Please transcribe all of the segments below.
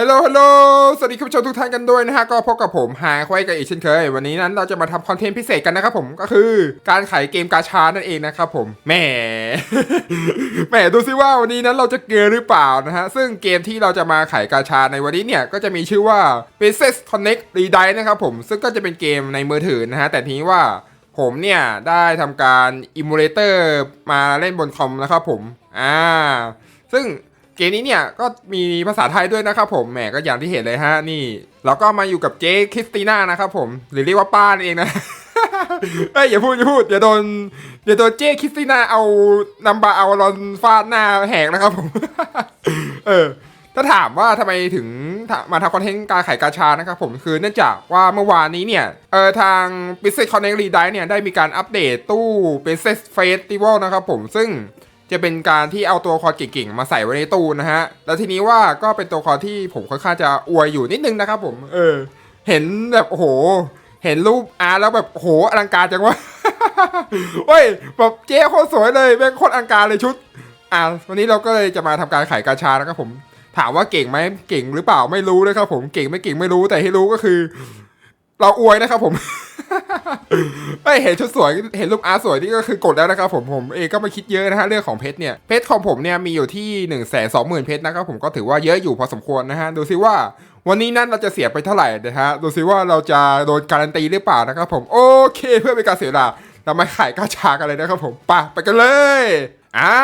ฮัลโหลฮัลโหลสวัสดีคุณผู้ชมทุกท่านกันด้วยนะฮะ ก็พบกับผมหาควายกันอีกเช่นเคย วันนี้นั้นเราจะมาทำคอนเทนต์พิเศษกันนะครับผม ก็คือการขายเกมกาชานั่นเองนะครับผม แหม แหมดูซิว่าวันนี้นั้นเราจะเกลือหรือเปล่านะฮะ ซึ่งเกมที่เราจะมาขายกาชาในวันนี้เนี่ย ก็จะมีชื่อว่า Princess Connect r e d i e นะครับผม ซึ่งก็จะเป็นเกมในมือถือนะฮะ แต่ทีนี้ว่าผมเนี่ยได้ทำการอิมูเลเตอร์มาเล่นบนคอมนะครับผม อ่า ซึ่ง เกมนี้เนี่ยก็มีภาษาไทยด้วยนะครับผมแหมก็อย่างที่เห็นเลยฮะนี่เราก็มาอยู่กับเจ๊คริสติน่านะครับผมหรือเรียกว่าป้านั่นเองนะ เอ้ยอย่าพูดอย่าพูดอย่าโดนอย่าโดนเจ๊คริสติน่าเอานำบาเอารอนฟาดหน้าแหกนะครับผม เออถ้าถามว่าทำไมถึงมาทำคอนเทนต์การขายกาชานะครับผมคือเนื่องจากว่าเมื่อวานนี้เนี่ยเออทาง Business Connect r e d i เนี่ยได้มีการอัปเดตตู้ Business Festival นะครับผมซึ่ง จะเป็นการที่เอาตัวคอร์เก่งๆมาใส่ไว้ในตู้นะฮะ แล้วทีนี้ว่าก็เป็นตัวคอร์ที่ผมค่อนข้างจะอวยอยู่นิดนึงนะครับผม เออ เห็นแบบโอ้โห เห็นรูปอาร์แล้วแบบโอ้โหอลังการจังวะเฮ้ยแบบเจ๊โคตรสวยเลยแม่งโคตรอลังการเลยชุด อ่าวันนี้เราก็เลยจะมาทำการขายกาชานะครับผม ถามว่าเก่งไหมเก่งหรือเปล่าไม่รู้นะครับผมเก่งไม่เก่งไม่รู้แต่ที่รู้ก็คือ เราอวยนะครับผมเอ้ยเห็นชุดสวยเห็นรูปอาร์ตสวยนี่ก็คือกดแล้วนะครับผมผมเองก็ไม่คิดเยอะนะฮะเรื่องของเพชรเนี่ยเพชรของผมเนี่ยมีอยู่ที่1นึ่งแสนสองหมื่นเพชรนะครับผมก็ถือว่าเยอะอยู่พอสมควรนะฮะดูซิว่าวันนี้นั่นเราจะเสียไปเท่าไหร่นะฮะดูซิว่าเราจะโดนการันตีหรือเปล่านะครับผมโอเค เพื่อเป็นการเสียเวลาเรามาขายกาชากันเลยนะครับผมไปไปกันเลยอ่า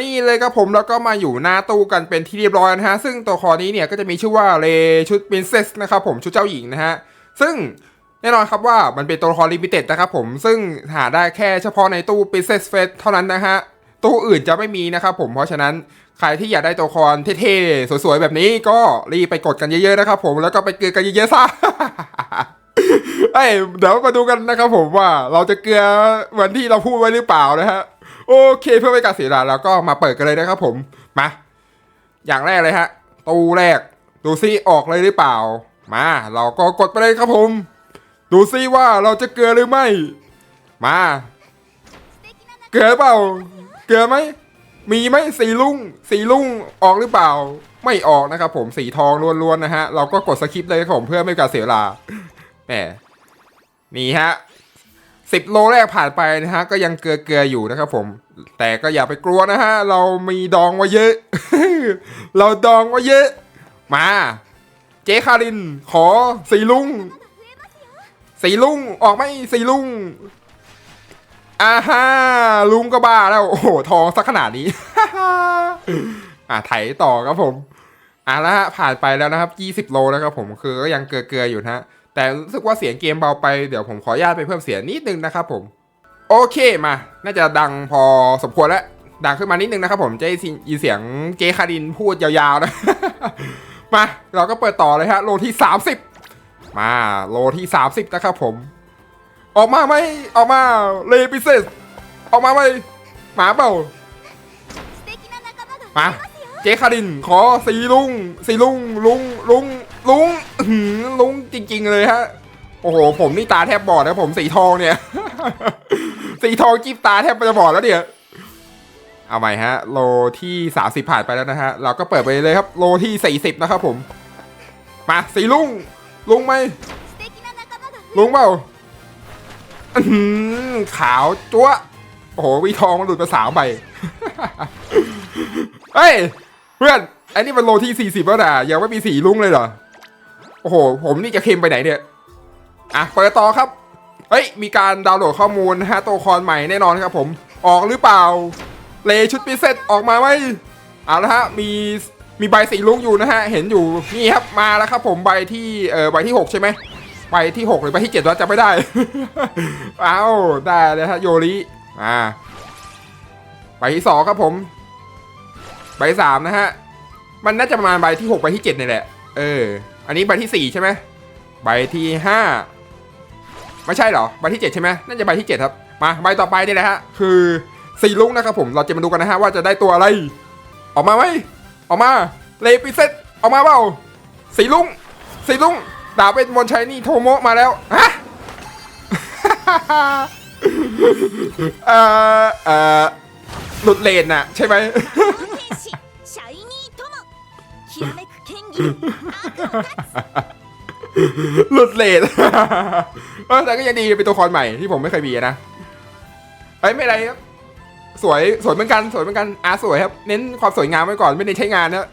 นี่เลยครับผมแล้วก็มาอยู่หน้าตู้กันเป็นที่เรียบร้อยนะฮะ ซึ่งตัวคอนี้เนี่ยก็จะมีชื่อว่าเลชุด p ินเซสนะครับผมชุดเจ้าหญิงนะฮะ ซึ่งแน่นอนครับว่ามันเป็นตัวละครลิมิเต็ดนะครับผมซึ่งหาได้แค่เฉพาะในตู้ Princess Fest เท่านั้นนะฮะตู้อื่นจะไม่มีนะครับผมเพราะฉะนั้นใครที่อยากได้ตัวละครเท่ๆสวยๆแบบนี้ก็รีบไปกดกันเยอะๆนะครับผมแล้วก็ไปเกลือกันเยอะๆซะเอ้ยเดี๋ยวมาดูกันนะครับผมว่าเราจะเกลือเหมือนที่เราพูดไว้หรือเปล่านะฮะโอเคเพื่อไม่ให้การเสียเวลาเราก็มาเปิดกันเลยนะครับผมมาอย่างแรกเลยฮะตู้แรกดูซิออกเลยหรือเปล่า มาเราก็กดไปเลยครับผม ดูซิว่าเราจะเกลือหรือไม่ มา เกลือเปล่า เกลือไหม มีไหมสีลุ่งสีลุ่งออกหรือเปล่า ไม่ออกนะครับผมสีทองล้วนๆนะฮะ เราก็กดสคริปเลยครับผมเพื่อไม่การเสียเวลาแหมนี่ฮะสิบโลแรกผ่านไปนะฮะ ก็ยังเกลือเกลือๆอยู่นะครับผม แต่ก็อย่าไปกลัวนะฮะ เรามีดองไว้เยอะ เราดองไว้เยอะ มา เจ๊คาริน ขอสีลุง สีลุงออกไหมสีลุงอ่าฮ่าลุงก็บ้าแล้ว โอ้โหทองสักขนาดนี้ อ่าไถต่อครับผมอะแล้วฮะผ่านไปแล้วนะครับ 20 โลแล้วครับผมคือก็ยังเกลือๆอยู่นะฮะแต่รู้สึกว่าเสียงเกมเบาไปเดี๋ยวผมขออนุญาตไปเพิ่มเสียงนิดนึงนะครับผม โอเคมา น่าจะดังพอสมควรแล้ว ดังขึ้นมานิดนึงนะครับผมจะได้ยินเสียงเจคารินพูดยาวๆนะ มา เราก็เปิดต่อเลยฮะ โลที่ 30 มาโลที่ 30 นะครับผม ออกมาไหมออกมาเลปิเซสออกมาไหมหมาเปล่ามาเจคารินขอสีลุงสีลุงลุงลุงลุงอื้อหือลุงจริง ๆ เลยฮะ โอ้โห ผมนี่ตาแทบบอดนะผมสีทองเนี่ย สีทองจิ้มตาแทบจะบอดแล้วเนี่ย เอาใหม่ฮะ โลที่สามสิบผ่านไปแล้วนะฮะ เราก็เปิดไปเลยครับ โลที่สี่สิบนะครับผม มาสีลุง ลุงไหม ลุงเปล่าขาวจั๊วโอ้โหวีทองมันหลุดมาสามใบเฮ้ย เพื่อนไอ้นี่มันโลที่ 40 แล้วนะยังไม่มีสีลุ้งเลยเหรอ โอ้โห ผมนี่จะเค็มไปไหนเนี่ย อะ เปิดต่อครับ เฮ้ย มีการดาวน์โหลดข้อมูลฮะตัวละครใหม่แน่นอนครับผม ออกหรือเปล่า เลชุดพิเศษออกมาไหมเอาละฮะมีมีใบสีลุ้งอยู่นะฮะเห็นอยู่นี่ครับมาแล้วครับผมใบที่เออใบที่ 6 ใช่ไหมใบที่ 6 หรือใบที่7วะจำไม่ได้อ้าวได้เลยฮะโยริอ่าใบที่สองครับผม ใบสามนะฮะมันน่าจะประมาณใบที่หกใบที่เจ็ดนี่แหละ เออ อันนี้ใบที่สี่ใช่ไหมใบที่ห้าไม่ใช่เหรอ ใบที่เจ็ดใช่ไหมน่าจะใบที่เจ็ดครับ มาใบต่อไปนี่แหละฮะ คือ สี่ลุงนะครับผมเราจะมาดูกันนะฮะว่าจะได้ตัวอะไร ออกมาไหมออกมาเลปิเซตออกมาเปล่าสี่ลุงสี่ลุงดาบเป็นมนชัยนี่โทโมมาแล้วฮะเอ่อเอ่อหลุดเลนน่ะ ใช่ไหมหลุดเลนแต่ก็ยังดีเป็นตัวคอนใหม่ที่ผมไม่เคยมีนะไอ้ไม่ไรครับ สวยสวยเหมือนกันสวยเหมือนกันอาสวยครับ เน้นความสวยงามไว้ก่อนไม่ได้ใช้งานนะ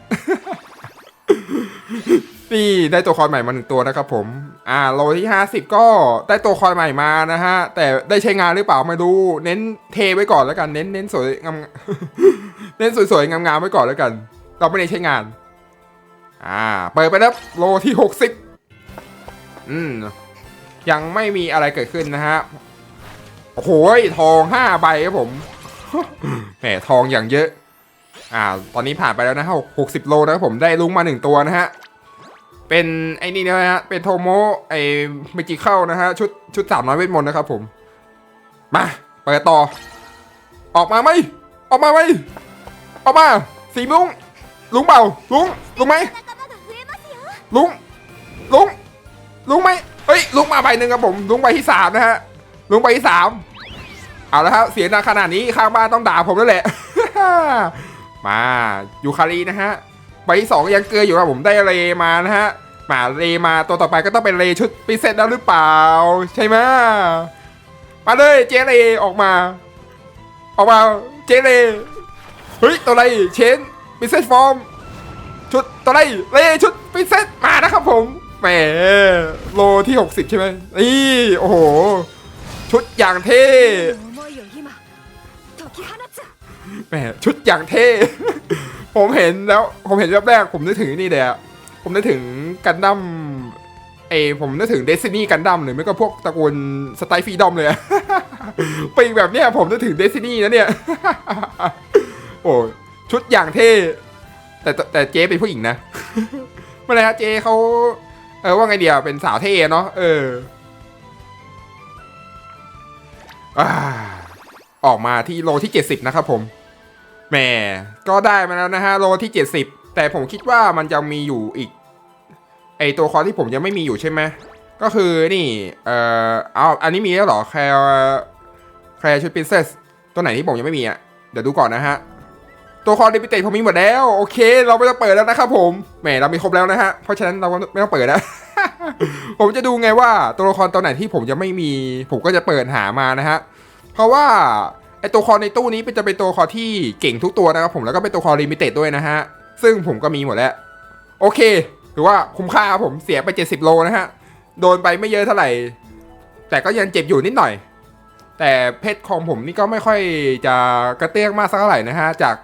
นี่ได้ตัวละครใหม่มาหนึ่งตัวนะครับผม อ่าโลที่ห้าสิบก็ได้ตัวละครใหม่มานะฮะ แต่ได้ใช้งานหรือเปล่าไม่รู้เน้นเทไว้ก่อนแล้วกัน เน้นเน้นสวยงามเน้นสวยๆงามๆไว้ก่อนแล้วกัน เราไม่ได้ใช้งาน อ่า เปิดไปแล้วโลที่หกสิบอืม ยังไม่มีอะไรเกิดขึ้นนะฮะ โอ้โหทองห้าใบครับผม แหมทองอย่างเยอะ อ่า ตอนนี้ผ่านไปแล้วนะฮะหกสิบโลนะครัผมได้ลุงมาหนึ่งตัวนะฮะ เป็นไอ้นี่นะฮะ เป็นโทโมไอ้เมจิเข้านะฮะ ชุดชุดสามน้อยเวทมนต์นะครับผม มาเปิดต่อ ออกมาไหม ออกมาไหม ออกมา สีลุง ลุงเบาลุง ลุงไหม ลุง ลุง ลุงไหมเฮ้ย ลุงมาใบหนึ่งครับผม ลุงใบที่สามนะฮะ ลุงใบที่สาม เอาละครับเสียงดังขนาดนี้ข้างบ้านต้องด่าผมแล้วแหละ มายูคารีนะฮะใบสองยังเกลืออยู่ครับผมได้เลมานะฮะมาเลมาตัวต่อไปก็ต้องเป็นเลชุดปิเศษแล้วหรือเปล่า ใช่ไหมมาเลยเจเลออกมา ออกมาเจเลเฮ้ยตัวอะไรเชนปิเศษฟอร์มชุดตัวไรเลชุดปิเศษมานะครับผมแหมโลที่ 60 ใช่ไหมนี่โอ้โห ชุดอย่างเท่ แหมชุดอย่างเท่ ผมเห็นแล้ว ผมเห็นแวบแรก ผมนึกถึงนี่เลยอะผมนึกถึงกันดั้มเอผมนึกถึงเดซินี่กันดั้มหรือไม่ก็พวกตระกูลสไตล์ฟรีดอมเลยอะปีแบบเนี้ยผมนึกถึงเดซินี่นะเนี่ย โอ้ชุดอย่างเท่ แต่แต่เจ๊เป็นผู้หญิงนะไม่เลยฮะเจ๊เขาเออว่าไงเดียวเป็นสาวเท่เนาะเอออออกมาที่โลที่ 70 นะครับผม แหมก็ได้มาแล้วนะฮะโลที่ 70 แต่ผมคิดว่ามันจะมีอยู่อีก ไอตัวคอที่ผมยังไม่มีอยู่ใช่ไหมก็คือนี่ เอ่อเอาอันนี้มีแล้วเหรอแคร์แคร์ชุดปรินเซสตัวไหนที่ผมยังไม่มีอะ เดี๋ยวดูก่อนนะฮะ ตัวคอลิมิเตผมมีหมดแล้ว โอเค เราไม่ต้องเปิดแล้วนะครับผมแหมเรามีครบแล้วนะฮะเพราะฉะนั้นเราก็ไม่ต้องเปิดแล้วผมจะดูไงว่าตัวละครตัวไหนที่ผมยังไม่มี ผมก็จะเปิดหามานะฮะ เพราะว่า ไอตัวคอในตู้นี้เป็นจะเป็นตัวคอที่เก่งทุกตัวนะครับผมแล้วก็เป็นตัวคอลิมิเต็ดด้วยนะฮะ ซึ่งผมก็มีหมดแล้ว โอเค ถือว่าคุ้มค่าผมเสียไป 70 โลนะฮะ โดนไปไม่เยอะเท่าไหร่ แต่ก็ยังเจ็บอยู่นิดหน่อย แต่เพชรของผมนี่ก็ไม่ค่อยจะกระเตี้ยงมากสักเท่าไหร่นะฮะ จาก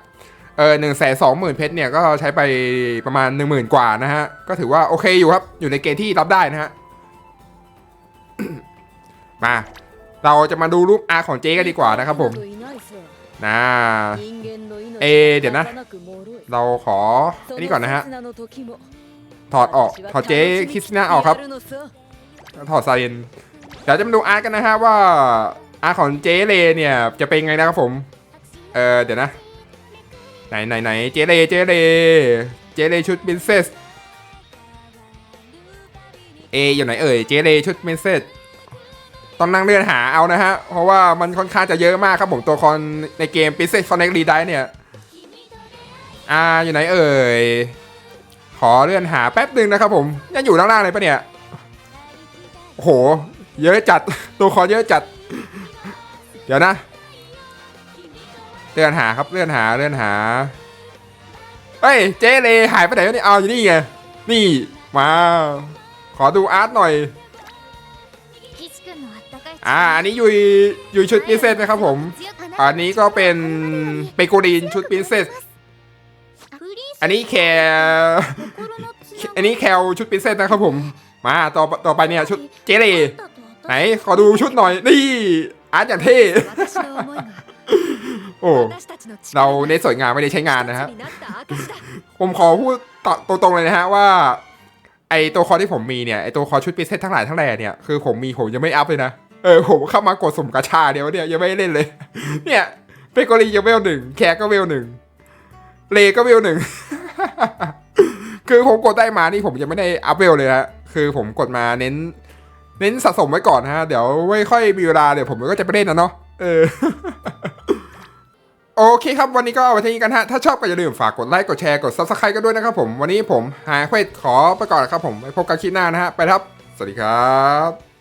เออหนึ่งแสนสองหมื่นเพชรเนี่ยก็ใช้ไปประมาณหนึ่งหมื่นกว่านะฮะ ก็ถือว่าโอเคอยู่ครับ อยู่ในเกณฑ์ที่รับได้นะฮะ มา เราจะมาดูรูปอาของเจ๊กันดีกว่านะครับผมนะเอเดี๋ยวนะ เราขออันนี้ก่อนนะฮะ ถอดออก ถอดเจ๊คิสนาออกครับ ถอดซาเรนเดี๋ยวจะมาดูอาร์กันนะฮะว่าอาร์ของเจเลเนี่ยจะเป็นไงนะครับผม เออเดี๋ยวนะ ไหนไหนไหนเจเลเจเลเจเลชุดบินเซสเออยู่ไหนเอ่ย เจเลชุดบินเซส ต้องนั่งเลื่อนหาเอานะฮะ เพราะว่ามันค่อนข้างจะเยอะมากครับผมตัวคอนในเกม p r i n c e s s Connect Redis เนี่ย อ่า อยู่ไหนเอ่ย ขอเลื่อนหาแป๊บหนึ่งนะครับผมยังอยู่ล่างๆเลยปะเนี่ยโห เยอะจัด ตัวคอนเยอะจัด เดี๋ยวนะ เลื่อนหาครับ เลื่อนหา เลื่อนหาเอ้ย เจเลหายไปไหนวะนี่เอาอยู่นี่ไง นี่ มา ขอดูอาร์ตหน่อย อ่าอันนี้ยุยยุยชุดพิเซสนะครับผม อันนี้ก็เป็นเปโกรีนชุดพิเซสอันนี้แคร์อันนี้แคลชุดพิเซสนะครับผม มาต่อต่อไปเนี่ยชุดเจเรไหนขอดูชุดหน่อยนี่อาร์ตอย่างเท่โอ้เราในสวยงามไม่ได้ใช้งานนะครัะผมขอพูดตรงๆเลยนะฮะว่าไอตัวคอที่ผมมีเนี่ยไอตัวคอชุดพิเซสทั้งหลายทั้งแหล่เนี่ยคือผมมีผมยังไม่อัพเลยนะ เออผมเข้ามากดสมกระชาเดียวเนี่ยยังไม่เล่นเลย เนี่ยเปโกรียังเวลหนึ่งแคร์ก็เวลหนึ่งเลก็เวลหนึ่งคือผมกดได้มานี่ผมยังไม่ได้อัพเวลเลยฮะคือผมกดมาเน้น เน้นสะสมไว้ก่อนนะฮะเดี๋ยวไว้ค่อยมีเวลาเดี๋ยวผมก็จะไปเล่นนะเนาะเออโอเคครับ วันนี้ก็เอาไว้เท่านี้กันฮะ ถ้าชอบก็อย่าลืมฝากกดไลค์ กดแชร์ กด subscribe กันด้วยนะครับผม วันนี้ผมหาเควสขอไปก่อนนะครับผมไว้พบกันคลิปหน้านะฮะ ไปครับ สวัสดีครับ